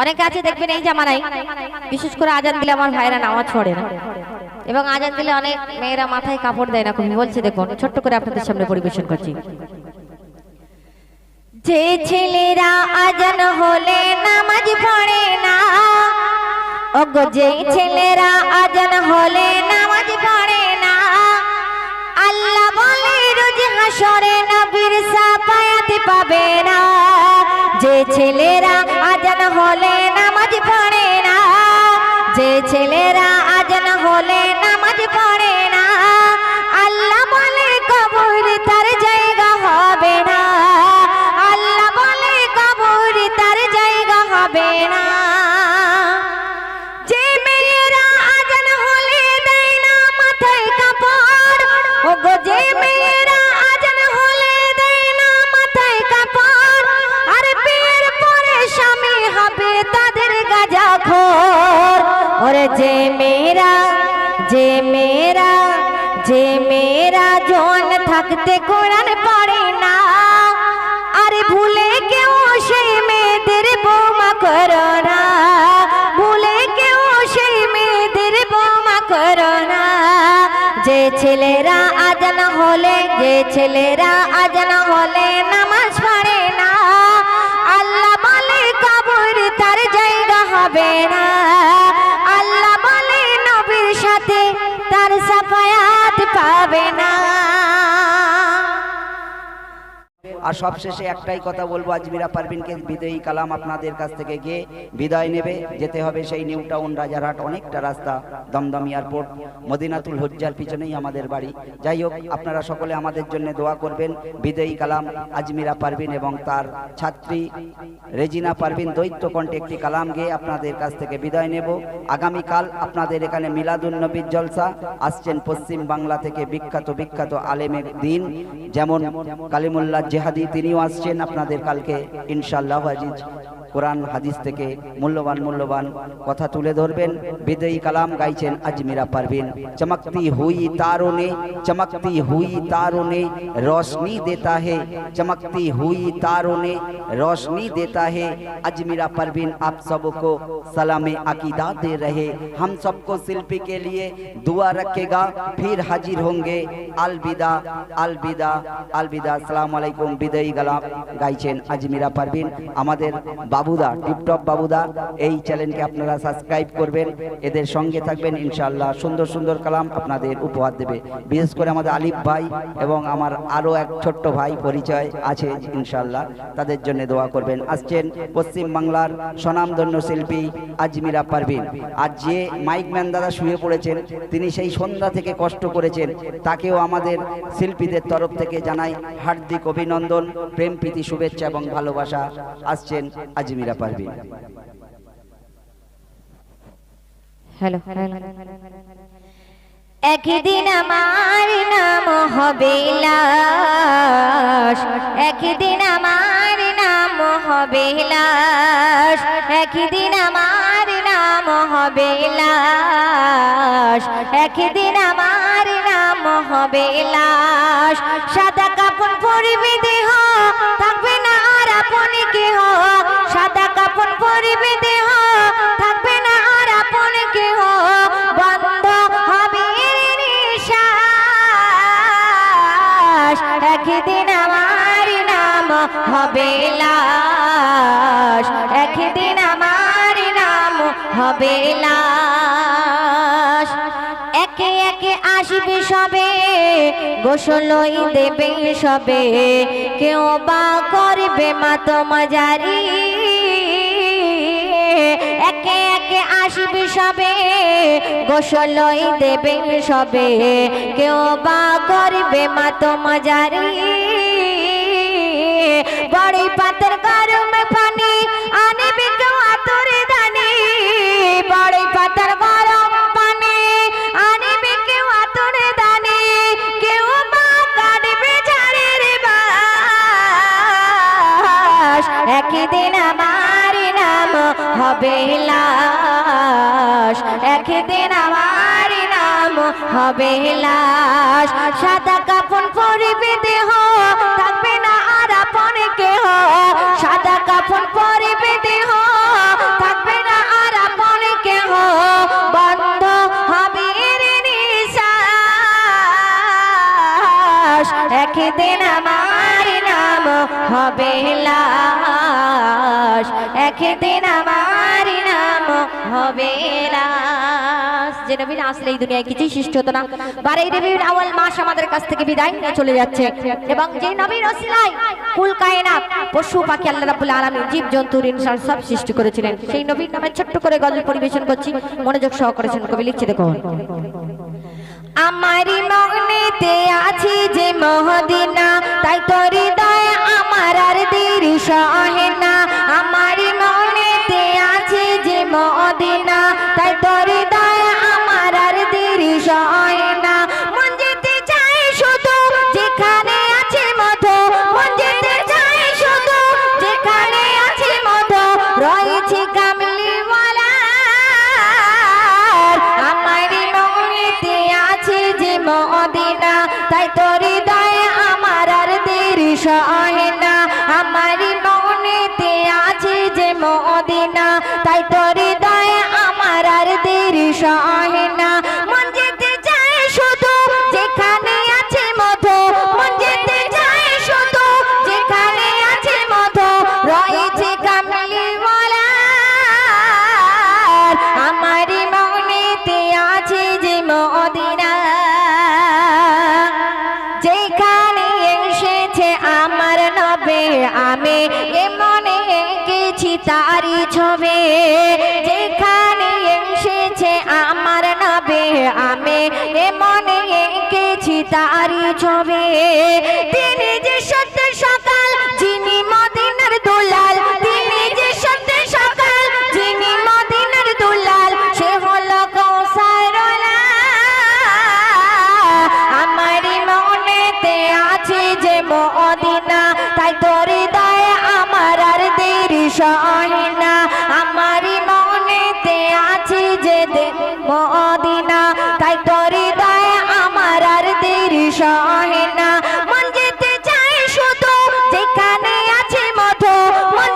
অনেকে আছে দেখবেন এই জামানায় বিশেষ করে আজান দিলে আমার ভাইরা নামাজ পড়ে না। এবং আজান দিলে অনেক মেয়েরা মাথায় কাপড় দেয় না খুবই বলছে দেখুন ছোট্ট করে আপনাদের সামনে পরিবেশন করছি। যে ছেলেরা আজান হলে নামাজ পড়ে না ওগো যে ছেলেরা আজান হলে নামাজ পড়ে না আল্লাহ বলে রোজ হাসরে নবীর সাফায়াত পাবে না। যে ছেলেরা আজান হলে নামাজ পড়ে না যে ছেলেরা আজান হলে নামাজ পড়ে জোয়ান কোরআন পড়ে না। আরে ভুলে কেউ সেই মেয়েদের বৌমা করো না। ভুলে কেউ সেই মেয়েদের বৌমা করো না। যে ছেলেরা আজান হলে, যে ছেলেরা আজান হলে নামাজ পড়ে না। আল্লাহ বলে কবর তার জায়গা হবে না। আর সবশেষে একটাই কথা বলব আজমিরা পারভিনকে বিদায়ী কালাম আপনাদের কাছ থেকে গিয়ে বিদায় নেবে। যেতে হবে সেই নিউ টাউন রাজারহাট, অনেকটা রাস্তা, দমদম এয়ারপোর্ট, মদিনাতুল হজ্জার পিছনেই আমাদের বাড়ি। যাই হোক, আপনারা সকলে আমাদের জন্য দোয়া করবেন। বিদায়ী কালাম আজমিরা পারভিন এবং তার ছাত্রী রেজিনা পারভিন দৈত্য কণ্ঠে একটি কালাম গিয়ে আপনাদের কাছ থেকে বিদায় নেব। আগামীকাল আপনাদের এখানে মিলাদুন নবীর জলসা, আসছেন পশ্চিম বাংলা থেকে বিখ্যাত বিখ্যাত আলেমের দিন, যেমন কালিমুল্লাহ জেহাদি তিনিও আসছেন আপনাদের কালকে ইনশাল্লাহ আজিজ কোরআন হাদিস থেকে মূল্যবান মূল্যবান কথা তুলে ধরবেন বিদয়ী কালাম গাইছেন আজমিরা পারভিন চমকতি হুই तारों ने चमकती हुई तारों ने रोशनी देता है चमकती हुई तारों ने रोशनी देता है अजमीरा परवीन आप सबको सलाम अकीदा दे रहे हम सबको शिल्पी के लिए दुआ रखेगा फिर हाजिर होंगे अलविदा अलविदा अलविदा আসসালামু আলাইকুম বিদায়ী গালাম গাইছেন আজমিরা পারভিন আমাদের বাবুদা, টিপটপ বাবুদা, এই চ্যানেলকে আপনারা সাবস্ক্রাইব করবেন। এদের সঙ্গে থাকবেন ইনশাআল্লাহ সুন্দর সুন্দর কালাম আপনাদের উপহার দেবে। বিশেষ করে আমাদের আলিফ ভাই এবং আমার আরও এক ছোট্ট ভাই পরিচয় আছে ইনশাআল্লাহ। তাদের জন্য দোয়া করবেন। আসছেন পশ্চিম বাংলার স্বনামধন্য শিল্পী আজমিরা পারভিন। আর যে মাইক ম্যান দাদা শুয়ে পড়েছেন, তিনি সেই সন্ধ্যা থেকে কষ্ট করেছেন। তাকেও আমাদের শিল্পীদের তরফ থেকে জানাই হার্দিক অভিনন্দন, প্রেম প্রীতি, শুভেচ্ছা এবং ভালোবাসা। আসছেন আজমিরা পারভিন হ্যালো একদিন আমার নাম হবে লাশ একদিন আমার নাম হবে লাশ একদিন আমার নাম হবে লাশ একদিন আমার নাম হবে লাশ সাদা কাপড় পরিবে দেহ থাকবে না আর আপনি কেহ পরিবে দেহ থাকবে না আর আপনি কেহ। বন্ধ হবে একদিন আমার নাম হবে লাশ। একদিন আমার নাম হবে লাশ। একে একে আসবে সবে, গোসলই দেবে সবে। কেউ বা করবে মাতমাজারি একে একে আসবে সবে গোসলই দেবে সবে। কেউ বা করবে মা তো বড়ি বললেন আমার নাম হবে লাশ। সাদা কাপন পরিবে দেহ, থাকবে না আর আপন কেহ। সাদা কাপন পরিবে দেহ, থাকবে না আর আপন কেহ। বন্ধ হবি নিশ্বাস। একদিন আমার নাম হবে লাশ। একদিন আমার নাম হবে লাশ। যে নবীন আসলে এই দুনিয়ায় কিছুই সৃষ্টি হতো না। আউয়াল মাস আমাদের কাছ থেকে বিদায় নিয়ে চলে যাচ্ছে। এবং যে নবীর ওসিলায় কুল পশু পাখি আল্লাহ রাব্বুল আলামিন জীব জন্তু ইনসান সব সৃষ্টি করেছিলেন। সেই নবীর নামে ছোট্ট করে গজল পরিবেশন করছি। মনোযোগ সহ করেছেন কবি লিখছে দেখুন। আমারই মগনেতে আছি যে মহদিনা, তাই তোর আমার আর দেরি সহে না। আমি মনে এঁকেছি তারি ছবে যেখানে এসেছে আমার নবে আমি মনে এঁকেছি তারি ছবে সহে না আমারই মনেতে আছে যে মদিনা তাই তোর হৃদয়ে আমার আর দেরি সহে না। মন আছে মধু। মন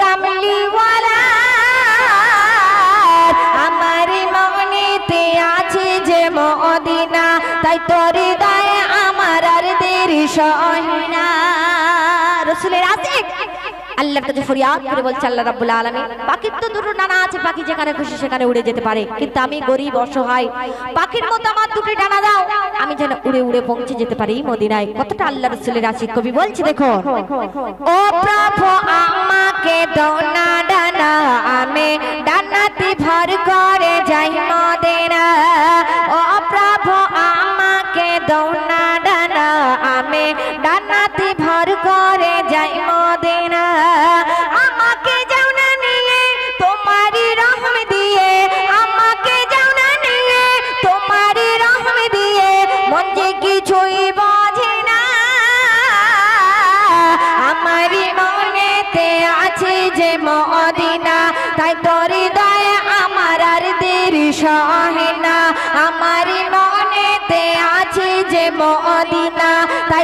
কামলিওয়ালা। আমার মনেতে আছে যে মদিনা। তাই তোর হৃদয়ে আমার আর দেরি সহে আল্লাহর কাছে ফরিয়াদ করে বলছে, আল্লাহ রাব্বুল আলামিন। পাখির তো দুটো ডানা আছে, পাখি যেখানে খুশি সেখানে উড়ে যেতে পারে। কিন্তু আমি গরিব, অসহায়, পাখির মতো আমার দুটি ডানা দাও। আমি যেন উড়ে উড়ে পৌঁছে যেতে পারি মদিনায়। কতটা আল্লাহ রসুলের আশিক কবি বলছে, দেখো, ও প্রভু, আমাকে দোনা ডানা। আমি ডানাতে ভর করে যাই মদিনা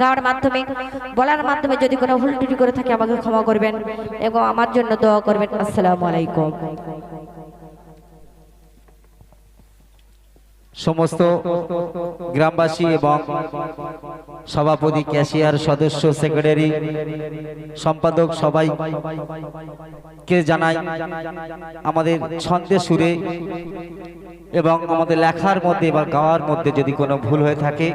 গাওয়ার মাধ্যমে, বলার মাধ্যমে যদি কোনো ভুল ত্রুটি করে থাকে আমাকে ক্ষমা করবেন এবং আমার জন্য দোয়া করবেন। আসসালামু আলাইকুম। সমস্ত গ্রামবাসী এবং সভাপতি, ক্যাশিয়ার সদস্য, সেক্রেটারি, সম্পাদক সবাই কে জানাই, আমাদের ছন্দে সুরে এবং আমাদের লেখার মধ্যে বা গাওয়ার মধ্যে যদি কোনো ভুল হয়ে থাকে